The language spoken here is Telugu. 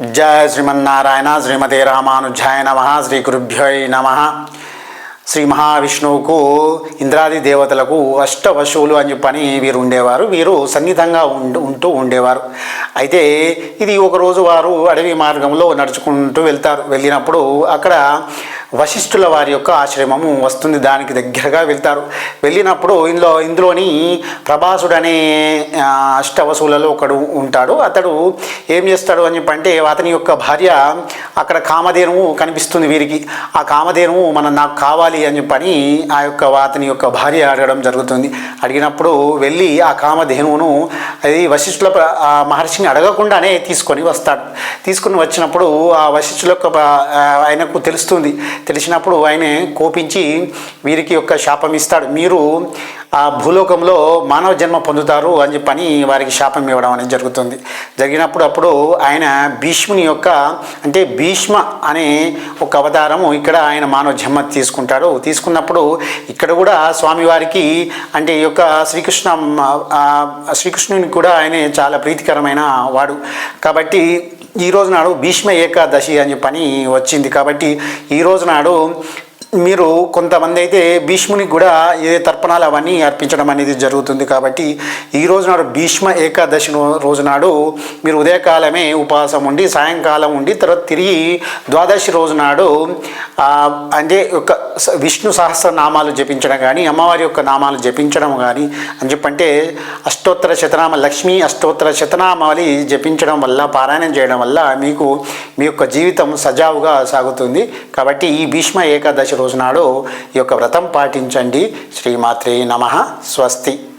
జయ శ్రీమన్నారాయణ శ్రీమతే రామానుజాయ నమ శ్రీ గురుభ్యోయ్ నమ. శ్రీ మహావిష్ణువుకు ఇంద్రాది దేవతలకు అష్టవశువులు అని చెప్పని వీరు ఉండేవారు. వీరు సన్నిహితంగా ఉంటూ ఉంటూ ఉండేవారు. అయితే ఇది ఒకరోజు వారు అడవి మార్గంలో నడుచుకుంటూ వెళ్తారు. వెళ్ళినప్పుడు అక్కడ వశిష్ఠుల వారి యొక్క ఆశ్రమము వస్తుంది. దానికి దగ్గరగా వెళ్తారు. వెళ్ళినప్పుడు ఇందులో ఇందులోని ప్రభాసుడు అనే అష్టవసులలో ఒకడు ఉంటాడు. అతడు ఏం చేస్తాడు అని చెప్పంటే అతని యొక్క భార్య అక్కడ కామధేనువు కనిపిస్తుంది వీరికి. ఆ కామధేనువు మనం నాకు కావాలి అని చెప్పని ఆ యొక్క అతని యొక్క భార్య అడగడం జరుగుతుంది. అడిగినప్పుడు వెళ్ళి ఆ కామధేనువును అది వశిష్ఠుల ఆ మహర్షిని అడగకుండానే తీసుకొని వస్తాడు. తీసుకుని వచ్చినప్పుడు ఆ వశిష్ఠుల యొక్క ఆయనకు తెలుస్తుంది. తెలిసినప్పుడు ఆయన కోపించి వీరికి యొక్క శాపం ఇస్తాడు. మీరు ఆ భూలోకంలో మానవ జన్మ పొందుతారు అని చెప్పని వారికి శాపం ఇవ్వడం అనేది జరుగుతుంది. జరిగినప్పుడు అప్పుడు ఆయన భీష్ముని యొక్క అంటే భీష్మ అనే ఒక అవతారము ఇక్కడ ఆయన మానవ జన్మ తీసుకుంటాడు. తీసుకున్నప్పుడు ఇక్కడ కూడా స్వామివారికి అంటే ఈ యొక్క శ్రీకృష్ణ శ్రీకృష్ణుని కూడా ఆయన చాలా ప్రీతికరమైన వాడు. కాబట్టి ఈ రోజు నాడు భీష్మ ఏకాదశి అని చెప్పని వచ్చింది. కాబట్టి ఈ రోజు నాడు మీరు కొంతమంది అయితే భీష్మునికి కూడా ఏ తర్పణాలు అవన్నీ అర్పించడం అనేది జరుగుతుంది కాబట్టి ఈ రోజు నాడు భీష్మ ఏకాదశి రో- రోజు నాడు మీరు ఉదయకాలమే ఉపవాసం ఉండి సాయంకాలం ఉండి తర్వాత తిరిగి ద్వాదశి రోజు నాడు అంటే ఒక విష్ణు సహస్ర నామాలు జపించడం కానీ అమ్మవారి యొక్క నామాలు జపించడం కానీ అని చెప్పంటే అష్టోత్తర శతనామ లక్ష్మీ అష్టోత్తర శతనామాలి జపించడం వల్ల పారాయణం చేయడం వల్ల మీకు మీ యొక్క జీవితం సజావుగా సాగుతుంది. కాబట్టి ఈ భీష్మ ఏకాదశి రోజు నాడు ఈ యొక్క వ్రతం పాటించండి. శ్రీమాత్రే నమ. స్వస్తి.